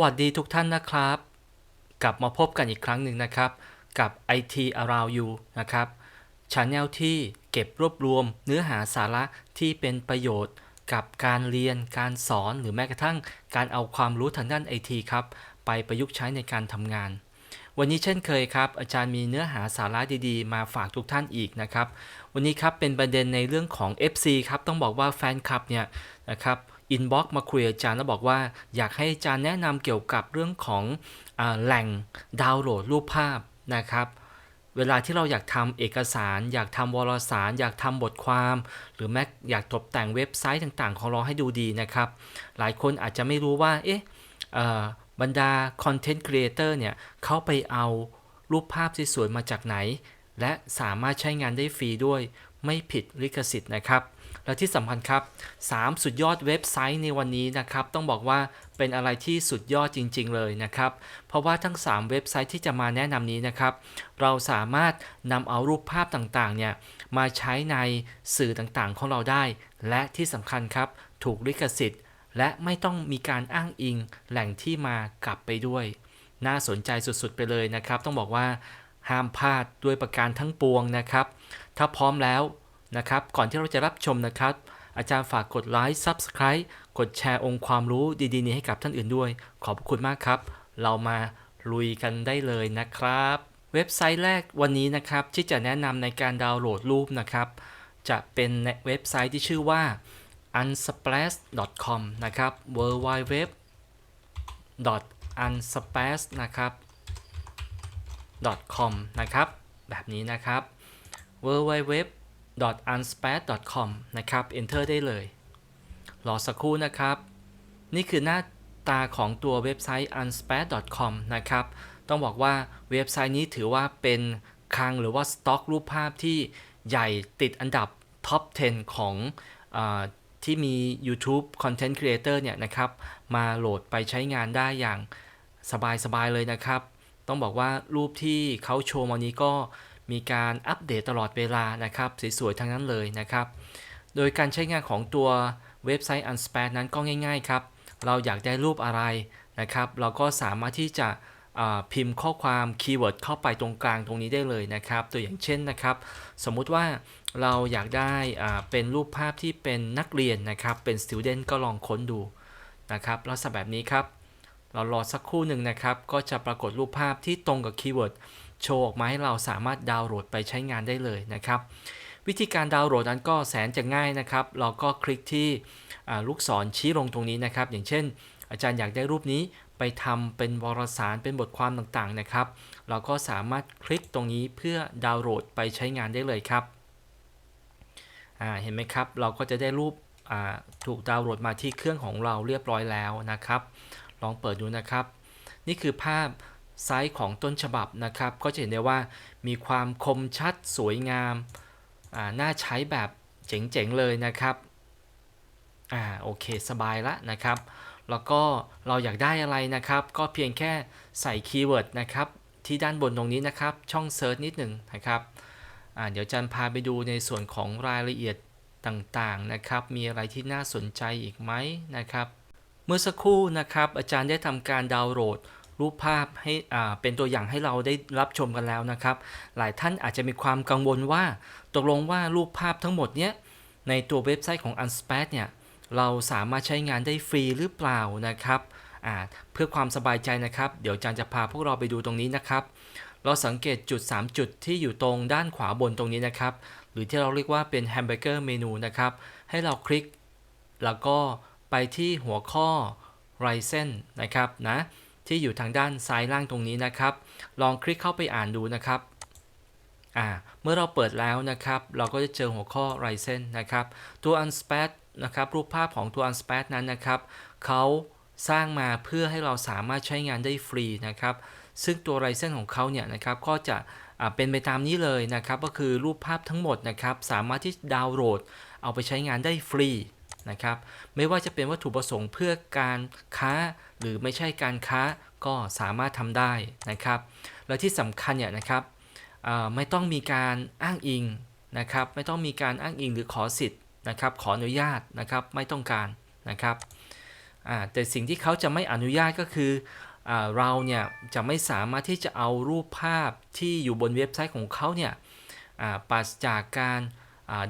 วัสดีทุกท่านนะครับ กลับมาพบกันอีกครั้งหนึ่งนะครับ กับ IT Around You นะครับช anel ที่เก็บรวบรวมเนื้อหาสาระที่เป็นประโยชน์กับการเรียนการสอนหรือแม้กระทั่งการเอาความรู้ทางด้าน IT ครับ ไปประยุกต์ใช้ในการทำงาน วันนี้เช่นเคยครับ อาจารย์มีเนื้อหาสาระดีๆ มาฝากทุกท่านอีกนะครับ วันนี้ครับเป็นประเด็นในเรื่องของ FC ครับ ต้องบอกว่าแฟนคลับเนี่ยนะครับ อินบ็อกซ์มาคุยกับอาจารย์แล้วบอกว่า อยากให้อาจารย์แนะนำเกี่ยวกับเรื่องของอแหล่งดาวน์โหลดรูปภาพนะครับ เวลาที่เราอยากทำเอกสาร อยากทำวารสาร อยากทำบทความ หรือแม้อยากตกแต่งเว็บไซต์ต่างๆ ของเราให้ดูดีนะครับ หลายคนอาจจะไม่รู้ว่าเอ๊ะบรรดาคอนเทนต์ครีเอเตอร์เนี่ยเขาไปเอารูปภาพสวยๆมาจากไหน และสามารถใช้งานได้ฟรีด้วยไม่ผิดลิขสิทธิ์นะครับ และที่สำคัญครับ3สุดยอดเว็บไซต์ในวันนี้นะครับ ต้องบอกว่าเป็นอะไรที่สุดยอดจริง ๆ เลยนะครับ เพราะว่าทั้ง 3 เว็บไซต์ที่จะมาแนะนำนี้นะครับ เราสามารถนำเอารูปภาพต่างๆ เนี่ยมาใช้ในสื่อต่างๆ ของเราได้ และที่สำคัญครับ ถูกลิขสิทธิ์ และไม่ต้องมีการอ้างอิงแหล่งที่มากลับไปด้วย น่าสนใจสุดๆ ไปเลยนะครับ ต้องบอกว่าห้ามพลาดด้วยประการทั้งปวงนะครับ ถ้าพร้อมแล้ว นะครับ ก่อนที่เราจะรับชมนะครับ อาจารย์ฝากกดไลค์ Subscribe กดแชร์องค์ความรู้ดีๆ นี้ให้กับท่านอื่นด้วย ขอบคุณมากครับ เรามาลุยกันได้เลยนะครับ เว็บไซต์แรกวันนี้นะครับ ที่จะแนะนำในการดาวน์โหลดรูปนะครับ จะเป็นเว็บไซต์ที่ชื่อว่า unsplash.com นะครับ w w w unsplash นะครับ .com นะครับ แบบนี้นะครับ w w w u n s p a c c o m นะครับ enter ได้เลย รอสักครู่นะครับ นี่คือหน้าตาของตัวเว็บไซต์ u n s p a c c o m นะครับ ต้องบอกว่าเว็บไซต์นี้ถือว่าเป็นคลังหรือว่าสต็อกรูปภาพที่ใหญ่ติดอันดับท็อป 10 ของอที่มี YouTube Content Creator เนี่ยนะครับ มาโหลดไปใช้งานได้อย่างสบายๆเลยนะครับ ต้องบอกว่ารูปที่เขาโชว์มานี้ก็ มีการอัปเดตตลอดเวลานะครับสวยๆทั้งนั้นเลยนะครับ โดยการใช้งานของตัวเว็บไซต์ Unspace นั้นก็ง่ายๆครับเราอยากได้รูปอะไรนะครับ เราก็สามารถที่จะพิมพ์ข้อความคีย์เวิร์ดเข้าไปตรงกลางตรงนี้ได้เลยนะครับ ตัวอย่างเช่นนะครับ สมมุติว่าเราอยากได้เป็นรูปภาพที่เป็นนักเรียนนะครับ เป็น student ก็ลองค้นดูนะครับลักษณะแบบนี้ครับ เรารอสักครู่หนึ่งนะครับ ก็จะปรากฏรูปภาพที่ตรงกับคีย์เวิร์ด โชว์ออกมาให้เราสามารถดาวน์โหลดไปใช้งานได้เลยนะครับ วิธีการดาวน์โหลดนั้นก็แสนจะง่ายนะครับ เราก็คลิกที่ลูกศรชี้ลงตรงนี้นะครับ อย่างเช่น อาจารย์อยากได้รูปนี้ไปทำเป็นวารสารเป็นบทความต่างๆนะครับ เราก็สามารถคลิกตรงนี้เพื่อดาวน์โหลดไปใช้งานได้เลยครับเห็นไหมครับ เราก็จะได้รูปถูกดาวน์โหลดมาที่เครื่องของเราเรียบร้อยแล้วนะครับ ลองเปิดดูนะครับ นี่คือภาพ ไซส์ของต้นฉบับนะครับ ก็จะเห็นได้ว่ามีความคมชัดสวยงามน่าใช้แบบเจ๋งๆเลยนะครับอ่าโอเคสบายละนะครับ แล้วก็เราอยากได้อะไรนะครับ ก็เพียงแค่ใส่คีย์เวิร์ดนะครับที่ด้านบนตรงนี้นะครับ ช่องเซิร์ชนิดหนึ่งนะครับอ่าเดี๋ยวจันพาไปดูในส่วนของรายละเอียดต่างๆนะครับ มีอะไรที่น่าสนใจอีกไหมนะครับ เมื่อสักครู่นะครับ อาจารย์ได้ทำการดาวน์โหลด รูปภาพให้อ่าเป็นตัวอย่างให้เราได้รับชมกันแล้วนะครับ หลายท่านอาจจะมีความกังวลว่า ตกลงว่ารูปภาพทั้งหมดเนี้ยในตัวเว็บไซต์ของ u n s p a c เนี่ยเราสามารถใช้งานได้ฟรีหรือเปล่านะครับอ่าเพื่อความสบายใจนะครับ เดี๋ยวจารย์จะพาพวกเราไปดูตรงนี้นะครับ เราสังเกตจุด 3 จุดที่อยู่ตรงด้านขวาบนตรงนี้นะครับ หรือที่เราเรียกว่าเป็นแฮมเบอร์เกอร์เมนูนะครับ ให้เราคลิก แล้วก็ไปที่หัวข้อ Ryzen นะครับนะ ที่อยู่ทางด้านซ้ายล่างตรงนี้นะครับ ลองคลิกเข้าไปอ่านดูนะครับอ่าเมื่อเราเปิดแล้วนะครับ เราก็จะเจอหัวข้อ Ryzen นะครับ ตัว Unspace นะครับ รูปภาพของตัว Unspace นั้นนะครับเขาสร้างมาเพื่อให้เราสามารถใช้งานได้ฟรีนะครับ ซึ่งตัว Ryzen ของเขาเนี่ยนะครับ ก็จะเป็นไปตามนี้เลยนะครับ ก็คือรูปภาพทั้งหมดนะครับ สามารถที่ดาวน์โหลด เอาไปใช้งานได้ฟรี นะครับ ไม่ว่าจะเป็นวัตถุประสงค์เพื่อการค้า หรือไม่ใช่การค้าก็สามารถทำได้นะครับ และที่สำคัญเนี่ยนะครับไม่ต้องมีการอ้างอิงนะครับ ไม่ต้องมีการอ้างอิงหรือขอสิทธิ์นะครับ ขออนุญาตนะครับไม่ต้องการนะครับแต่สิ่งที่เขาจะไม่อนุญาตก็คืออเราเนี่ยจะไม่สามารถที่จะเอารูปภาพที่อยู่บนเว็บไซต์ของเขาเนี่ยปราศจากการ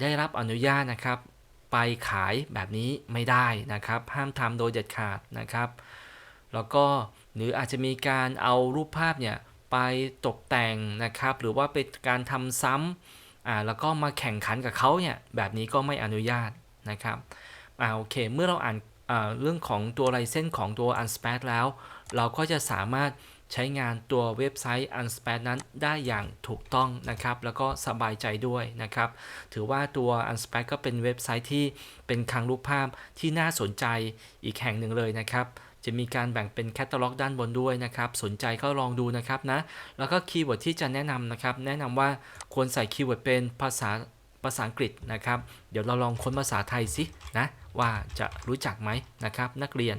ได้รับอนุญาตนะครับ ไปขายแบบนี้ไม่ได้นะครับ ห้ามทำโดยเด็ดขาดนะครับ แล้วก็หรืออาจจะมีการเอารูปภาพเนี่ยไปตกแต่งนะครับ หรือว่าเป็นการทำซ้ำอ่าแล้วก็มาแข่งขันกับเขาเนี่ยแบบนี้ก็ไม่อนุญาตนะครับอ่าโอเค เมื่อเราอ่านเรื่องของตัวลายเส้นของตัว Unspat แล้ว เราก็จะสามารถ ใช้งานตัวเว็บไซต์ Unspat นั้นได้อย่างถูกต้องนะครับ แล้วก็สบายใจด้วยนะครับ ถือว่าตัว Unspat ก็เป็นเว็บไซต์ที่เป็นคลังรูปภาพที่น่าสนใจอีกแห่งหนึ่งเลยนะครับจะมีการแบ่งเป็นแคตตาล็อกด้านบนด้วยนะครับ สนใจก็ลองดูนะครับนะ แล้วก็คีย์เวิร์ดที่จะแนะนำนะครับ แนะนำว่าควรใส่คีย์เวิร์ดเป็นภาษาภาษาอังกฤษนะครับ เดี๋ยวเราลองค้นภาษาไทยสินะ ว่าจะรู้จักไหมนะครับ นักเรียน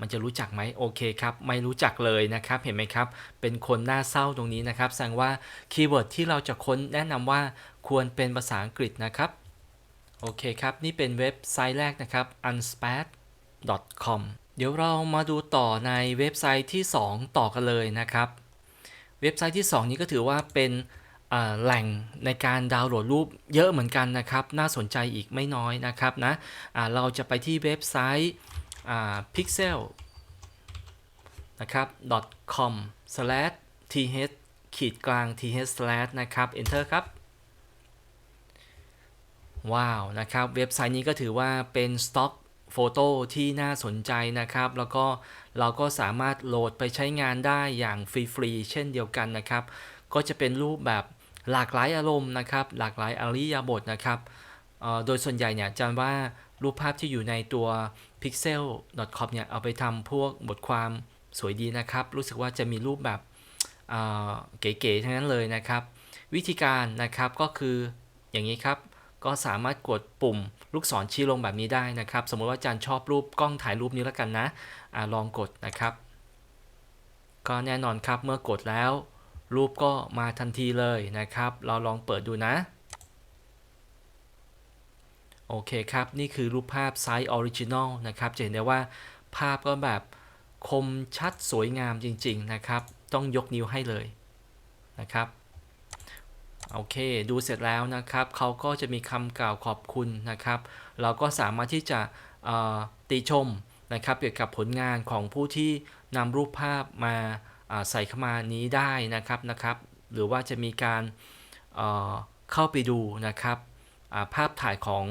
มันจะรู้จักไหมโอเคครับ ไม่รู้จักเลยนะครับ เห็นไหมครับ เป็นคนหน้าเศร้าตรงนี้นะครับ แสดงว่าคีย์เวิร์ดที่เราจะค้นแนะนำว่าควรเป็นภาษาอังกฤษนะครับ โอเคครับ นี่เป็นเว็บไซต์แรกนะครับ unspat com เดี๋ยวเรามาดูต่อในเว็บไซต์ที่ 2 ต่อกันเลยนะครับ เว็บไซต์ที่ 2 นี้ก็ถือว่าเป็นแหล่งในการดาวน์โหลดรูปเยอะเหมือนกันนะครับ น่าสนใจอีกไม่น้อยนะครับนะอ่าเราจะไปที่เว็บไซต์ pixel นะครับ com slash th ขีดกลาง th slash นะครับ enter ครับ ว้าว นะครับ เว็บไซต์นี้ก็ถือว่าเป็นสต็อกโฟโต้ที่น่าสนใจนะครับ แล้วก็เราก็สามารถโหลดไปใช้งานได้อย่างฟรีๆ เช่นเดียวกันนะครับ ก็จะเป็นรูปแบบหลากหลายอารมณ์นะครับ หลากหลายอริยบทนะครับ โดยส่วนใหญ่เนี่ยจะว่ารูปภาพที่อยู่ในตัว pixel.com เนี่ยเอาไปทำพวกบทความสวยดีนะครับ รู้สึกว่าจะมีรูปแบบเก๋ๆทั้งนั้นเลยนะครับ วิธีการนะครับก็คืออย่างนี้ครับ ก็สามารถกดปุ่มลูกศรชี้ลงแบบนี้ได้นะครับ สมมติว่าอาจารย์ชอบรูปกล้องถ่ายรูปนี้แล้วกันนะอะลองกดนะครับ ก็แน่นอนครับเมื่อกดแล้ว รูปก็มาทันทีเลยนะครับ เราลองเปิดดูนะ โอเคครับ นี่คือรูปภาพไซส์ออริจินอลนะครับ จะเห็นได้ว่าภาพก็แบบคมชัดสวยงามจริง ๆ นะครับ ต้องยกนิ้วให้เลยนะครับโอเค ดูเสร็จแล้วนะครับ เขาก็จะมีคำกล่าวขอบคุณนะครับ เราก็สามารถที่จะติชมนะครับเกี่ยวกับผลงานของผู้ที่นำรูปภาพมาใส่เข้ามานี้ได้นะครับนะครับ หรือว่าจะมีการเอ่อเข้าไปดูนะครับ ภาพถ่ายของ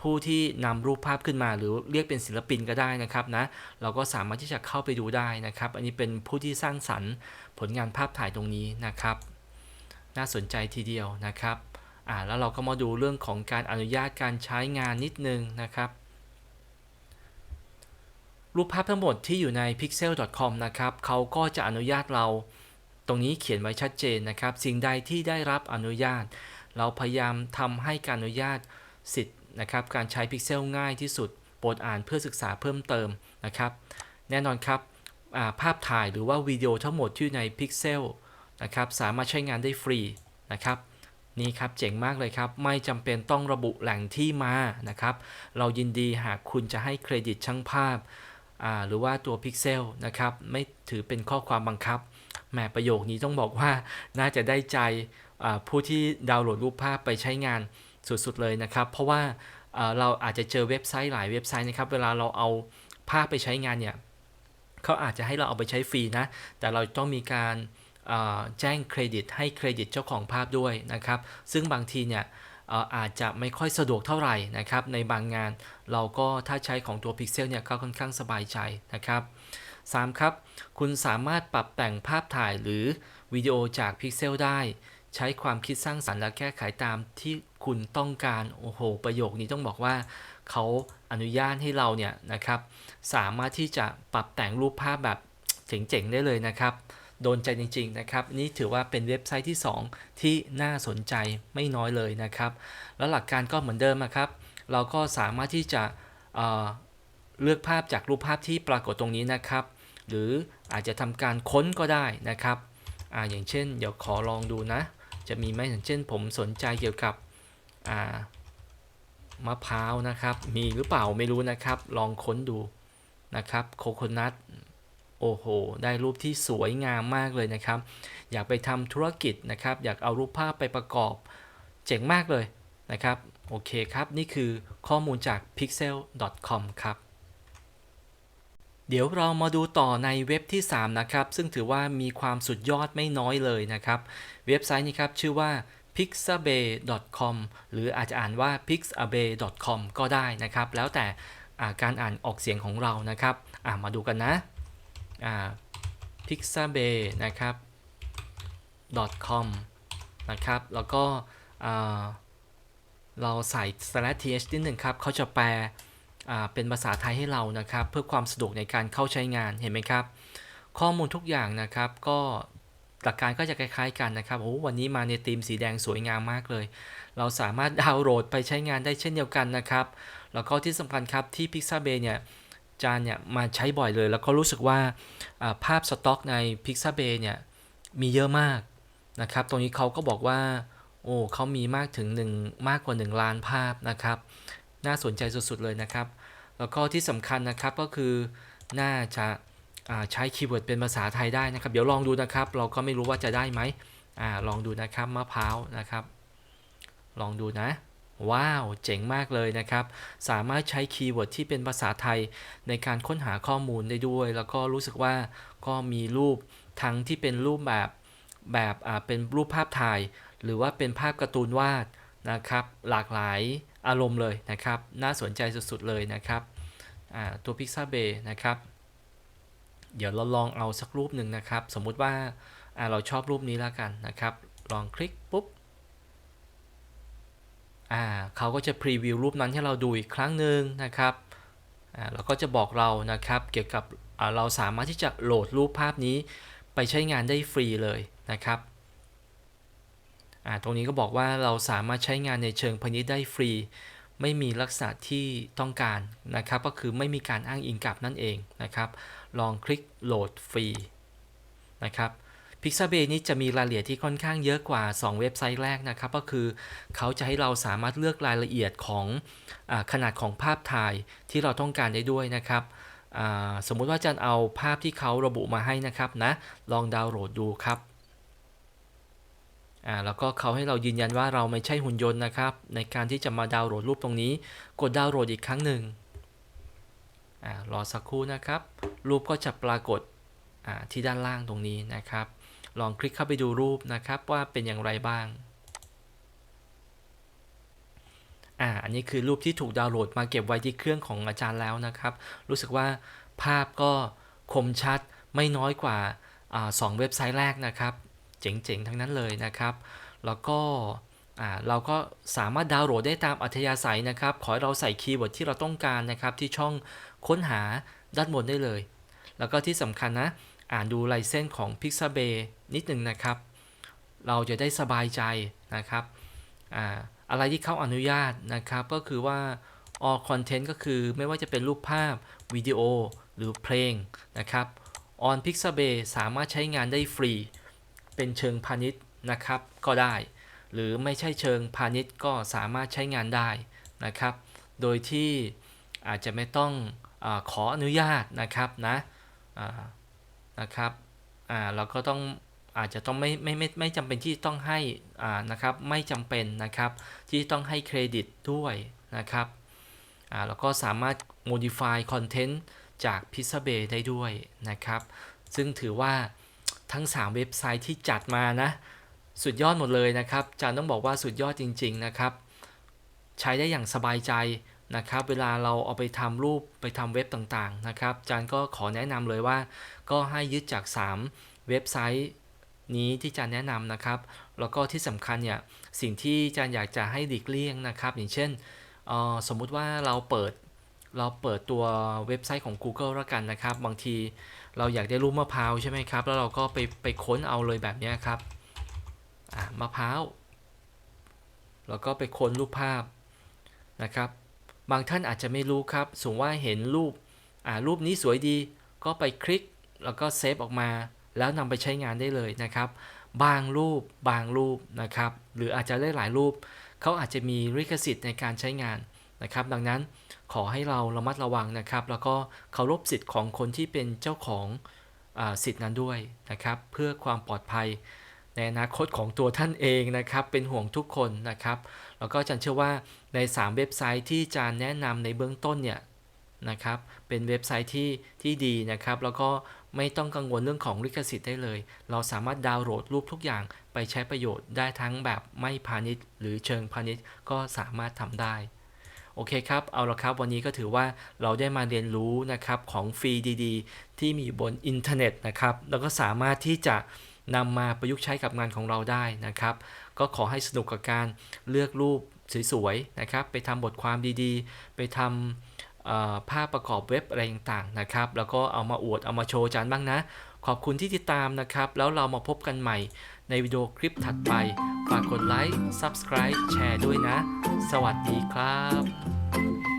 ผู้ที่นำรูปภาพขึ้นมา หรือเรียกเป็นศิลปินก็ได้นะครับนะเราก็สามารถที่จะเข้าไปดูได้นะครับ อันนี้เป็นผู้ที่สร้างสรรค์ผลงานภาพถ่ายตรงนี้นะครับ น่าสนใจทีเดียวนะครับอ่าแล้วเราก็มาดูเรื่องของการอนุญาตการใช้งานนิดนึงนะครับรูปภาพทั้งหมดที่อยู่ใน pixel.com นะครับเขาก็จะอนุญาตเรา ตรงนี้เขียนไว้ชัดเจนนะครับ สิ่งใดที่ได้รับอนุญาต เราพยายามทำให้การอนุญาตสิทธิ์นะครับ การใช้ Pixel ง่ายที่สุด โปรดอ่านเพื่อศึกษาเพิ่มเติมนะครับ แน่นอนครับาภาพถ่ายหรือว่าวิดีโอทั้งหมดที่ใน Pixel นะครับสามารถใช้งานได้ฟรีนะครับนี่ครับเจ๋งมากเลยครับ ไม่จำเป็นต้องระบุแหล่งที่มานะครับ เรายินดีหากคุณจะให้เครดิตช่างภาพาหรือว่าตัว Pixel นะครับ ไม่ถือเป็นข้อความบังคับแหมประโยคนี้ต้องบอกว่าน่าจะได้ใจ ผู้ที่ดาวน์โหลดรูปภาพไปใช้งานสุดๆเลยนะครับ เพราะว่าเราอาจจะเจอเว็บไซต์หลายเว็บไซต์นะครับ เวลาเราเอาภาพไปใช้งานเนี่ยเขาอาจจะให้เราเอาไปใช้ฟรีนะ แต่เราต้องมีการแจ้งเครดิตให้เครดิตเจ้าของภาพด้วยนะครับ ซึ่งบางทีเนี่ยเอ่ออาจจะไม่ค่อยสะดวกเท่าไหร่นะครับ ในบางงานเราก็ถ้าใช้ของตัว Pixel เนี่ยก็ค่อนข้างสบายใจนะครับ 3. ครับ คุณสามารถปรับแต่งภาพถ่ายหรือวิดีโอจาก Pixel ได้ ใช้ความคิดสร้างสรรค์และแก้ไขตามที่คุณต้องการ โอ้โห ประโยคนี้ต้องบอกว่าเขาอนุญาตให้เราเนี่ยนะครับ สามารถที่จะปรับแต่งรูปภาพแบบเจ๋งๆได้เลยนะครับ โดนใจจริง ๆ นะครับ นี่ถือว่าเป็นเว็บไซต์ที่ 2 ที่น่าสนใจไม่น้อยเลยนะครับ แล้วหลักการก็เหมือนเดิมนะครับ เราก็สามารถที่จะเเลือกภาพจากรูปภาพที่ปรากฏตรงนี้นะครับ หรืออาจจะทำการค้นก็ได้นะครับออย่างเช่น เดี๋ยวขอลองดูนะ จะมีไหมอย่างเช่น ผมสนใจเกี่ยวกับมะพร้าวนะครับ มีหรือเปล่าไม่รู้นะครับ ลองค้นดูนะครับโคโคนัทโอ้โห ได้รูปที่สวยงามมากเลยนะครับ อยากไปทำธุรกิจนะครับ อยากเอารูปภาพไปประกอบ เจ๋งมากเลยนะครับ โอเคครับ นี่คือข้อมูลจาก pixel.com ครับ เดี๋ยวเรามาดูต่อในเว็บที่ 3 นะครับ ซึ่งถือว่ามีความสุดยอดไม่น้อยเลยนะครับ เว็บไซต์นี้ครับ ชื่อว่า pixabay.com หรืออาจจะอ่านว่า pixabay.com ก็ได้นะครับ แล้วแต่การอ่านออกเสียงของเรานะครับมาดูกันนะ pixabay นะครับ .com นะครับ แล้วก็เราใส่ slash th นิดหนึ่งครับ เขาจะแปล เป็นภาษาไทยให้เรานะครับ เพื่อความสะดวกในการเข้าใช้งานเห็นไหมครับ ข้อมูลทุกอย่างนะครับก็หลักการก็จะคล้ายๆกันนะครับโอ้วันนี้มาในธีมสีแดงสวยงามมากเลย เราสามารถดาวน์โหลดไปใช้งานได้เช่นเดียวกันนะครับ แล้วก็ที่สำคัญครับที่ Pixabay เนี่ยจานเนี่ยมาใช้บ่อยเลย แล้วก็รู้สึกว่าภาพสต็อกใน Pixabay เนี่ยมีเยอะมากนะครับ ตรงนี้เขาก็บอกว่า โอ้เขามีมากถึง 1 มากกว่า 1 ล้านภาพนะครับ น่าสนใจสุดๆเลยนะครับ แล้วก็ที่สำคัญนะครับก็คือน่าจะาใช้คีย์เวิร์ดเป็นภาษาไทยได้นะครับ เดี๋ยวลองดูนะครับ เราก็ไม่รู้ว่าจะได้ไหมอลองดูนะครับมะพร้าวนะครับ ลองดูนะ ว้าว เจ๋งมากเลยนะครับ สามารถใช้คีย์เวิร์ดที่เป็นภาษาไทยในการค้นหาข้อมูลได้ด้วย แล้วก็รู้สึกว่าก็มีรูปทั้งที่เป็นรูปแบบแบบเป็นรูปภาพถ่าย หรือว่าเป็นภาพการ์ตูนวาด นะครับ หลากหลายอารมณ์เลยนะครับ น่าสนใจสุดๆเลยนะครับตัว Pixabay นะครับ เดี๋ยวเราลองเอาสักรูปหนึ่งนะครับ สมมุติว่าเราชอบรูปนี้แล้วกันนะครับ ลองคลิกปุ๊บอ่าเขาก็จะพรีวิวรูปนั้นให้เราดูอีกครั้งหนึ่งนะครับอ่าเราก็จะบอกเรานะครับเกี่ยวกับเราสามารถที่จะโหลดรูปภาพนี้ไปใช้งานได้ฟรีเลยนะครับ ตรงนี้ก็บอกว่าเราสามารถใช้งานในเชิงพาณิชย์ได้ฟรี ไม่มีลักษณะที่ต้องการนะครับ ก็คือไม่มีการอ้างอิงกลับนั่นเองนะครับ ลองคลิกโหลดฟรีนะครับ Pixabay นี้จะมีรายละเอียดที่ค่อนข้างเยอะกว่า 2 เว็บไซต์แรกนะครับ ก็คือเขาจะให้เราสามารถเลือกรายละเอียดของอขนาดของภาพถ่ายที่เราต้องการได้ด้วยนะครับสมมุติว่าจะเอาภาพที่เขาระบุมาให้นะครับนะ ลองดาวน์โหลดดูครับ อ่าแล้วก็เขาให้เรายืนยันว่าเราไม่ใช่หุ่นยนต์นะครับ ในการที่จะมาดาวน์โหลดรูปตรงนี้ กดดาวน์โหลดอีกครั้งหนึ่งอ่ารอสักครู่นะครับ รูปก็จะปรากฏอ่าที่ด้านล่างตรงนี้นะครับ ลองคลิกเข้าไปดูรูปนะครับว่าเป็นอย่างไรบ้างอ่าอันนี้คือรูปที่ถูกดาวน์โหลดมาเก็บไว้ที่เครื่องของอาจารย์แล้วนะครับ รู้สึกว่าภาพก็คมชัดไม่น้อยกว่าอ่าสองเว็บไซต์แรกนะครับ เจ๋งๆ ทั้งนั้นเลยนะครับ แล้วก็เราก็สามารถดาวน์โหลดได้ตามอัธยาศัยนะครับ ขอให้เราใส่คีย์เวิร์ดที่เราต้องการนะครับ ที่ช่องค้นหาด้านบนได้เลย แล้วก็ที่สำคัญนะ อ่านดูลายเส้นของ Pixabay นิดหนึ่งนะครับ เราจะได้สบายใจนะครับออะไรที่เขาอนุญาตนะครับ ก็คือว่า all content ก็คือไม่ว่าจะเป็นรูปภาพวิดีโอหรือเพลงนะครับ on Pixabay สามารถใช้งานได้ฟรี เป็นเชิงพาณิชย์นะครับก็ได้ หรือไม่ใช่เชิงพาณิชย์ก็สามารถใช้งานได้นะครับ โดยที่อาจจะไม่ต้องอขออนุญาตนะครับนะนะครับเราก็ต้องอาจจะต้องไม่ไม่ไม่ไม่จำเป็นที่ต้องให้นะครับไม่จำเป็นนะครับที่ต้องให้เครดิตด้วยนะครับอ่าแล้วก็สามารถ modify content จาก Pixabay ได้ด้วยนะครับ ซึ่งถือว่า ทั้ง 3 เว็บไซต์ที่จัดมานะ สุดยอดหมดเลยนะครับจานต้องบอกว่าสุดยอดจริง ๆ นะครับ ใช้ได้อย่างสบายใจนะครับ เวลาเราเอาไปทำรูปไปทำเว็บต่างๆนะครับจานก็ขอแนะนำเลยว่า ก็ให้ยึดจาก 3 เว็บไซต์นี้ที่จานแนะนำนะครับ แล้วก็ที่สำคัญเนี่ยสิ่งที่จานอยากจะให้หลีกเลี่ยงนะครับ อย่างเช่นสมมุติว่าเราเปิด เราเปิดตัวเว็บไซต์ของ Google แล้วกันนะครับ บางทีเราอยากได้รูปมะพร้าวใช่ไหมครับ แล้วเราก็ไปไปค้นเอาเลยแบบนี้ครับะมะพร้าว แล้วก็ไปค้นรูปภาพนะครับ บางท่านอาจจะไม่รู้ครับ สมมติว่าเห็นรูปอ่ารูปนี้สวยดี ก็ไปคลิกแล้วก็เซฟออกมา แล้วนำไปใช้งานได้เลยนะครับ บางรูปบางรูปนะครับ หรืออาจจะได้หลายรูป เขาอาจจะมีลิขสิทธิ์ในการใช้งานนะครับ ดังนั้น ขอให้เราระมัดระวังนะครับ แล้วก็เคารพสิทธิ์ของคนที่เป็นเจ้าของอสิทธิ์นั้นด้วยนะครับ เพื่อความปลอดภัยในอนาคตของตัวท่านเองนะครับ เป็นห่วงทุกคนนะครับ แล้วก็อาจันเชื่อว่าใน 3 เว็บไซต์ที่อาจารย์แนะนำในเบื้องต้นเนี่ยนะครับ เป็นเว็บไซต์ที่ที่ดีนะครับ แล้วก็ไม่ต้องกังวลเรื่องของลิขสิทธิ์ได้เลย เราสามารถดาวน์โหลดรูปทุกอย่างไปใช้ประโยชน์ได้ทั้งแบบไม่พาณิชย์ หรือเชิงพาณิชย์ก็สามารถทำได้ โอเคครับ เอาละครับ วันนี้ก็ถือว่าเราได้มาเรียนรู้นะครับของฟรีดีๆ ที่มีบนอินเทอร์เน็ตนะครับ แล้วก็สามารถที่จะนำมาประยุกต์ใช้กับงานของเราได้นะครับ ก็ขอให้สนุกกับการเลือกรูปสวยๆนะครับ ไปทำบทความดีๆ ไปทำภาพประกอบเว็บอะไรต่างๆนะครับ แล้วก็เอามาอวดเอามาโชว์จารย์บ้างนะ ขอบคุณที่ติดตามนะครับ แล้วเรามาพบกันใหม่ ในวิดีโอคลิปถัดไป ฝากกดไลค์ Subscribe แชร์ด้วยนะ สวัสดีครับ